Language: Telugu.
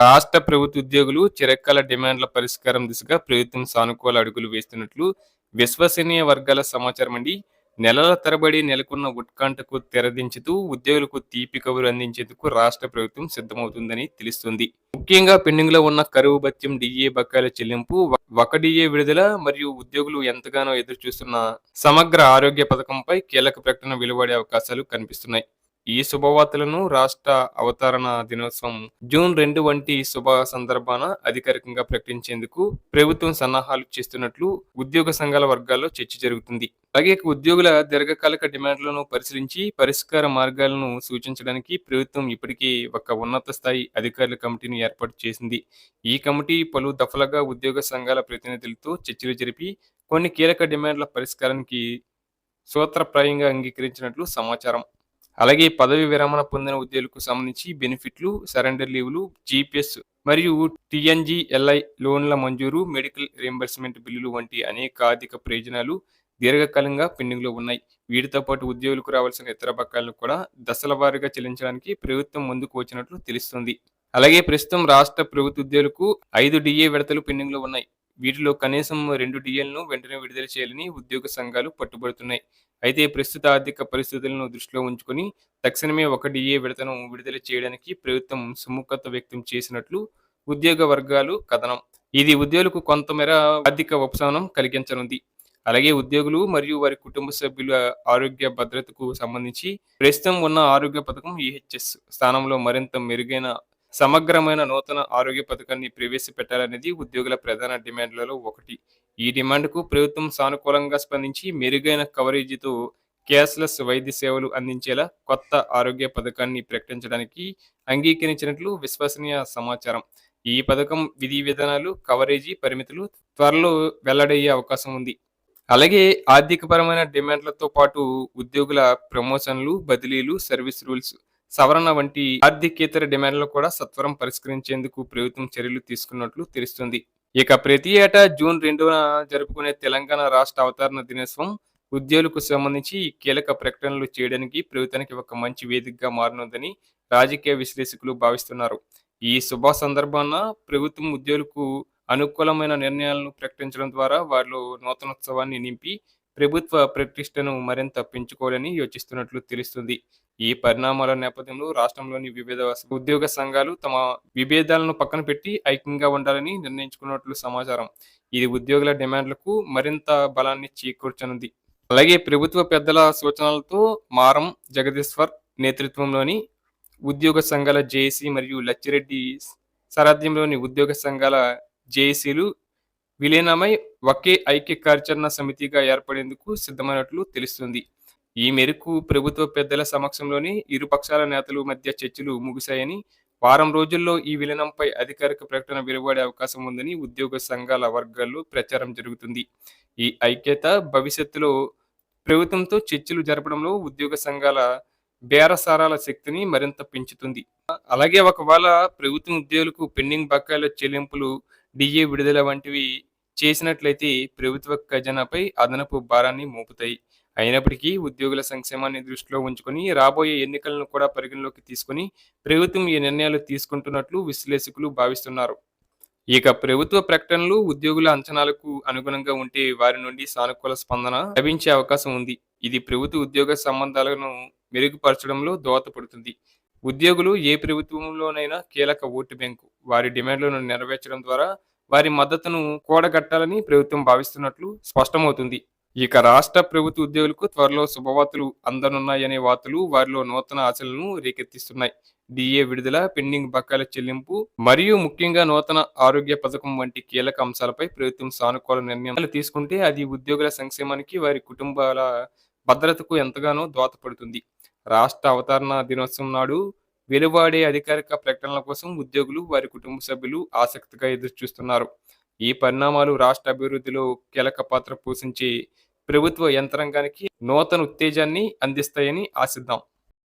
రాష్ట్ర ప్రభుత్వ ఉద్యోగులు చిరకాల డిమాండ్ల పరిష్కారం దిశగా ప్రభుత్వం సానుకూల అడుగులు వేస్తున్నట్లు విశ్వసనీయ వర్గాల సమాచారం అండి. నెలల తరబడి నెలకొన్న ఉత్కంఠకు తెరదించుతూ ఉద్యోగులకు తీపి కబురు అందించేందుకు రాష్ట్ర ప్రభుత్వం సిద్ధమవుతుందని తెలుస్తుంది. ముఖ్యంగా పెండింగ్లో ఉన్న కరువు భత్యం డిఏ బకాయిల చెల్లింపు ఒక డిఏ విడుదల మరియు ఉద్యోగులు ఎంతగానో ఎదురు చూస్తున్న సమగ్ర ఆరోగ్య పథకంపై కీలక ప్రకటన వెలువడే అవకాశాలు కనిపిస్తున్నాయి. ఈ శుభవార్తలను రాష్ట్ర అవతరణ దినోత్సవం జూన్ రెండు వంటి శుభ సందర్భాన అధికారికంగా ప్రకటించేందుకు ప్రభుత్వం సన్నాహాలు చేస్తున్నట్లు ఉద్యోగ సంఘాల వర్గాల్లో చర్చ జరుగుతుంది. అలాగే ఉద్యోగుల దీర్ఘకాలిక డిమాండ్లను పరిశీలించి పరిష్కార మార్గాలను సూచించడానికి ప్రభుత్వం ఇప్పటికే ఒక ఉన్నత స్థాయి అధికారుల కమిటీని ఏర్పాటు చేసింది. ఈ కమిటీ పలు దఫలుగా ఉద్యోగ సంఘాల ప్రతినిధులతో చర్చలు జరిపి కొన్ని కీలక డిమాండ్ల పరిష్కారానికి సూత్రప్రాయంగా అంగీకరించినట్లు సమాచారం. అలాగే పదవి విరమణ పొందిన ఉద్యోగులకు సంబంధించి బెనిఫిట్లు సరెండర్ లీవ్లు జీపీఎస్ మరియు టీఎన్జిఎల్ఐ లోన్ల మంజూరు మెడికల్ రియంబర్స్మెంట్ బిల్లులు వంటి అనేక ఆర్థిక ప్రయోజనాలు దీర్ఘకాలంగా పెండింగ్లో ఉన్నాయి. వీటితో పాటు ఉద్యోగులకు రావాల్సిన ఇతర బకాయిలను కూడా దశల వారీగా చెల్లించడానికి ప్రభుత్వం ముందుకు వచ్చినట్లు తెలుస్తుంది. అలాగే ప్రస్తుతం రాష్ట్ర ప్రభుత్వ ఉద్యోగులకు ఐదు డిఏ విడతలు పెండింగ్లో ఉన్నాయి. వీటిలో కనీసం రెండు డిఏలను వెంటనే విడుదల చేయాలని ఉద్యోగ సంఘాలు పట్టుబడుతున్నాయి. అయితే ప్రస్తుత ఆర్థిక పరిస్థితులను దృష్టిలో ఉంచుకొని తక్షణమే ఒక డిఏ విడతను విడుదల చేయడానికి ప్రభుత్వం సుముఖత వ్యక్తం చేసినట్లు ఉద్యోగ వర్గాలు కథనం. ఇది ఉద్యోగులకు కొంతమేర ఆర్థిక ఉపశమనం కలిగించనుంది. అలాగే ఉద్యోగులు మరియు వారి కుటుంబ సభ్యుల ఆరోగ్య భద్రతకు సంబంధించి ప్రస్తుతం ఉన్న ఆరోగ్య పథకం ఈహెచ్ఎస్ స్థానంలో మరింత మెరుగైన సమగ్రమైన నూతన ఆరోగ్య పథకాన్ని ప్రవేశపెట్టాలనేది ఉద్యోగుల ప్రధాన డిమాండ్లలో ఒకటి. ఈ డిమాండ్కు ప్రభుత్వం సానుకూలంగా స్పందించి మెరుగైన కవరేజీతో క్యాష్లెస్ వైద్య సేవలు అందించేలా కొత్త ఆరోగ్య పథకాన్ని ప్రకటించడానికి అంగీకరించినట్లు విశ్వసనీయ సమాచారం. ఈ పథకం విధి విధానాలు కవరేజీ పరిమితులు త్వరలో వెల్లడయ్యే అవకాశం ఉంది. అలాగే ఆర్థికపరమైన డిమాండ్లతో పాటు ఉద్యోగుల ప్రమోషన్లు బదిలీలు సర్వీస్ రూల్స్ సవరణ వంటి ఆర్థికేతర డిమాండ్లు కూడా సత్వరం పరిష్కరించేందుకు ప్రభుత్వం చర్యలు తీసుకున్నట్లు తెలుస్తుంది. ఇక ప్రతి ఏటా జూన్ రెండున జరుపుకునే తెలంగాణ రాష్ట్ర అవతరణ దినోత్సవం ఉద్యోగులకు సంబంధించి ఈ కీలక ప్రకటనలు చేయడానికి ప్రభుత్వానికి ఒక మంచి వేదికగా మారనుందని రాజకీయ విశ్లేషకులు భావిస్తున్నారు. ఈ శుభ సందర్భాన ప్రభుత్వం ఉద్యోగులకు అనుకూలమైన నిర్ణయాలను ప్రకటించడం ద్వారా వారిలో నూతనోత్సవాన్ని నింపి ప్రభుత్వ ప్రతిష్టను మరింత పెంచుకోవాలని యోచిస్తున్నట్లు తెలుస్తుంది. ఈ పరిణామాల నేపథ్యంలో రాష్ట్రంలోని వివిధ ఉద్యోగ సంఘాలు తమ విభేదాలను పక్కన పెట్టి ఐక్యంగా ఉండాలని నిర్ణయించుకున్నట్లు సమాచారం. ఇది ఉద్యోగుల డిమాండ్లకు మరింత బలాన్ని చేకూర్చనుంది. అలాగే ప్రభుత్వ పెద్దల సూచనలతో మారం జగదీశ్వర్ నేతృత్వంలోని ఉద్యోగ సంఘాల జేఏసీ మరియు లచ్చిరెడ్డి సారథ్యంలోని ఉద్యోగ సంఘాల జేఏసీలు విలీనమై ఒకే ఐక్య కార్యాచరణ సమితిగా ఏర్పడేందుకు సిద్ధమైనట్లు తెలుస్తుంది. ఈ మేరకు ప్రభుత్వ పెద్దల సమక్షంలోని ఇరు పక్షాల నేతలు మధ్య చర్చలు ముగిశాయని వారం రోజుల్లో ఈ విలీనంపై అధికారిక ప్రకటన వెలువడే అవకాశం ఉందని ఉద్యోగ సంఘాల వర్గాల్లో ప్రచారం జరుగుతుంది. ఈ ఐక్యత భవిష్యత్తులో ప్రభుత్వంతో చర్చలు జరపడంలో ఉద్యోగ సంఘాల బేరసారాల శక్తిని మరింత పెంచుతుంది. అలాగే ఒకవేళ ప్రభుత్వం ఉద్యోగులకు పెండింగ్ బకాయిల చెల్లింపులు డిఏ విడుదల వంటివి చేసినట్లయితే ప్రభుత్వ ఖజానాపై అదనపు భారాన్ని మోపుతాయి. అయినప్పటికీ ఉద్యోగుల సంక్షేమాన్ని దృష్టిలో ఉంచుకొని రాబోయే ఎన్నికలను కూడా పరిగణలోకి తీసుకుని ప్రభుత్వం ఈ నిర్ణయాలు తీసుకుంటున్నట్లు విశ్లేషకులు భావిస్తున్నారు. ఇక ప్రభుత్వ ప్రకటనలు ఉద్యోగుల అంచనాలకు అనుగుణంగా ఉంటే వారి నుండి సానుకూల స్పందన లభించే అవకాశం ఉంది. ఇది ప్రభుత్వ ఉద్యోగ సంబంధాలను మెరుగుపరచడంలో దోహదపడుతుంది. ఉద్యోగులు ఏ ప్రభుత్వంలోనైనా కీలక ఓటు బ్యాంకు. వారి డిమాండ్లను నెరవేర్చడం ద్వారా వారి మద్దతును కూడగట్టాలని ప్రభుత్వం భావిస్తున్నట్లు స్పష్టమవుతుంది. ఇక రాష్ట్ర ప్రభుత్వ ఉద్యోగులకు త్వరలో శుభవార్తలు అందనున్నాయనే వార్తలు వారిలో నూతన ఆశలను రేకెత్తిస్తున్నాయి. డిఏ విడుదల పెండింగ్ బకాయిల చెల్లింపు మరియు ముఖ్యంగా నూతన ఆరోగ్య పథకం వంటి కీలక అంశాలపై ప్రభుత్వం సానుకూల నిర్ణయాలు తీసుకుంటే అది ఉద్యోగుల సంక్షేమానికి వారి కుటుంబాల భద్రతకు ఎంతగానో దోహదపడుతుంది. రాష్ట్ర అవతరణ దినోత్సవం నాడు వెలువాడే అధికారిక ప్రకటనల కోసం ఉద్యోగులు వారి కుటుంబ సభ్యులు ఆసక్తిగా ఎదురుచూస్తున్నారు. ఈ పరిణామాలు రాష్ట్ర అభివృద్ధిలో కీలక పాత్ర పోషించే ప్రభుత్వ యంత్రాంగానికి నూతన ఉత్తేజాన్ని అందిస్తాయని ఆశిద్దాం.